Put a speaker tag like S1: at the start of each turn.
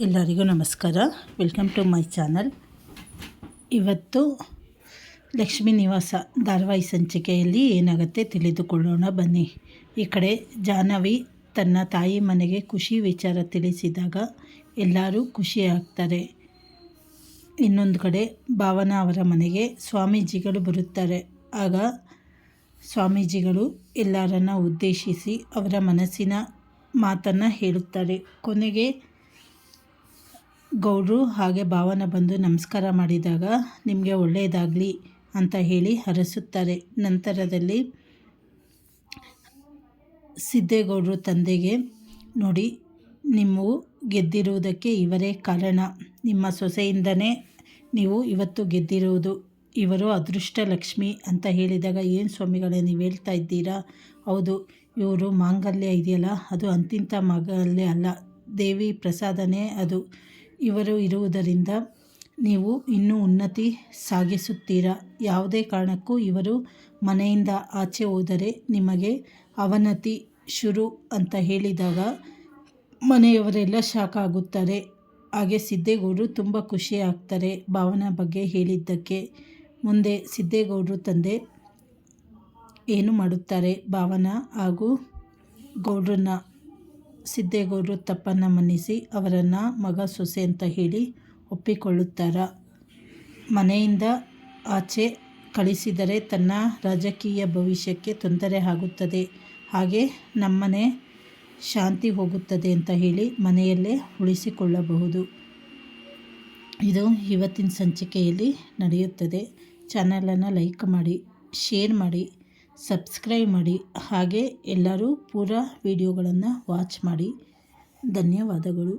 S1: ಎಲ್ಲರಿಗೂ ನಮಸ್ಕಾರ. Welcome to my channel ಇವತ್ತು ಲಕ್ಷ್ಮೀ ನಿವಾಸ ಧಾರಾವಾಹಿ ಸಂಚಿಕೆಯಲ್ಲಿ ಏನಾಗುತ್ತೆ ತಿಳಿದುಕೊಳ್ಳೋಣ ಬನ್ನಿ. ಈ ಕಡೆ ಜಾಹ್ನವಿ ತನ್ನ ತಾಯಿ ಮನೆಗೆ ಖುಷಿ ವಿಚಾರ ತಿಳಿಸಿದಾಗ ಎಲ್ಲರೂ ಖುಷಿ ಆಗ್ತಾರೆ. ಇನ್ನೊಂದು ಕಡೆ ಭಾವನಾ ಅವರ ಮನೆಗೆ ಸ್ವಾಮೀಜಿಗಳು ಬರುತ್ತಾರೆ. ಆಗ ಸ್ವಾಮೀಜಿಗಳು ಎಲ್ಲರನ್ನ ಉದ್ದೇಶಿಸಿ ಅವರ ಮನಸ್ಸಿನ ಮಾತನ್ನು ಹೇಳುತ್ತಾರೆ. ಕೊನೆಗೆ ಗೌಡ್ರು ಹಾಗೆ ಭಾವನ ಬಂದು ನಮಸ್ಕಾರ ಮಾಡಿದಾಗ ನಿಮಗೆ ಒಳ್ಳೆಯದಾಗಲಿ ಅಂತ ಹೇಳಿ ಹರಸುತ್ತಾರೆ. ನಂತರದಲ್ಲಿ ಸಿದ್ದೇಗೌಡರು ತಂದೆಗೆ, ನೋಡಿ ನೀವು ಗೆದ್ದಿರುವುದಕ್ಕೆ ಇವರೇ ಕಾರಣ. ನಿಮ್ಮ ಸೊಸೆಯಿಂದನೇ ನೀವು ಇವತ್ತು ಗೆದ್ದಿರುವುದು. ಇವರು ಅದೃಷ್ಟ ಲಕ್ಷ್ಮಿ ಅಂತ ಹೇಳಿದಾಗ ಏನು ಸ್ವಾಮಿಗಳೇ, ನೀವು ಹೇಳ್ತಾ ಇದ್ದೀರಾ? ಹೌದು, ಇವರು ಮಾಂಗಲ್ಯ ಇದೆಯಲ್ಲ, ಅದು ಅಂತಿಂತ ಮಾಂಗಲ್ಯ ಅಲ್ಲ. ದೇವಿ ಪ್ರಸಾದನೇ ಅದು. ಇವರು ಇರುವುದರಿಂದ ನೀವು ಇನ್ನೂ ಉನ್ನತಿ ಸಾಗಿಸುತ್ತೀರಾ? ಯಾವುದೇ ಕಾರಣಕ್ಕೂ ಇವರು ಮನೆಯಿಂದ ಆಚೆ ಹೋದರೆ ನಿಮಗೆ ಅವನತಿ ಶುರು ಅಂತ ಹೇಳಿದಾಗ ಮನೆಯವರೆಲ್ಲ ಶಾಕ್ ಆಗುತ್ತಾರೆ. ಹಾಗೆ ಸಿದ್ದೇಗೌಡರು ತುಂಬ ಖುಷಿ ಆಗ್ತಾರೆ ಭಾವನ ಬಗ್ಗೆ ಹೇಳಿದ್ದಕ್ಕೆ. ಮುಂದೆ ಸಿದ್ದೇಗೌಡರು ತಂದೆ ಏನು ಮಾಡುತ್ತಾರೆ? ಭಾವನ ಹಾಗೂ ಗೌಡ್ರನ್ನ ಸಿದ್ದೇಗೌಡರು ತಪ್ಪನ್ನು ಮನ್ನಿಸಿ ಅವರನ್ನು ಮಗ ಸೊಸೆ ಅಂತ ಹೇಳಿ ಒಪ್ಪಿಕೊಳ್ಳುತ್ತಾರ. ಮನೆಯಿಂದ ಆಚೆ ಕಳಿಸಿದರೆ ತನ್ನ ರಾಜಕೀಯ ಭವಿಷ್ಯಕ್ಕೆ ತೊಂದರೆ ಆಗುತ್ತದೆ. ಹಾಗೆ ನಮ್ಮನೆ ಶಾಂತಿ ಹೋಗುತ್ತದೆ ಅಂತ ಹೇಳಿ ಮನೆಯಲ್ಲೇ ಉಳಿಸಿಕೊಳ್ಳಬಹುದು. ಇದು ಇವತ್ತಿನ ಸಂಚಿಕೆಯಲ್ಲಿ ನಡೆಯುತ್ತದೆ. ಚಾನಲನ್ನು ಲೈಕ್ ಮಾಡಿ, ಶೇರ್ ಮಾಡಿ. ಸಬ್ಸ್ಕ್ರೈಬ್ ಮಾಡಿ ಹಾಗೆ ಎಲ್ಲರೂ ಪೂರ ವೀಡಿಯೋಗಳನ್ನು ವಾಚ್ ಮಾಡಿ. ಧನ್ಯವಾದಗಳು.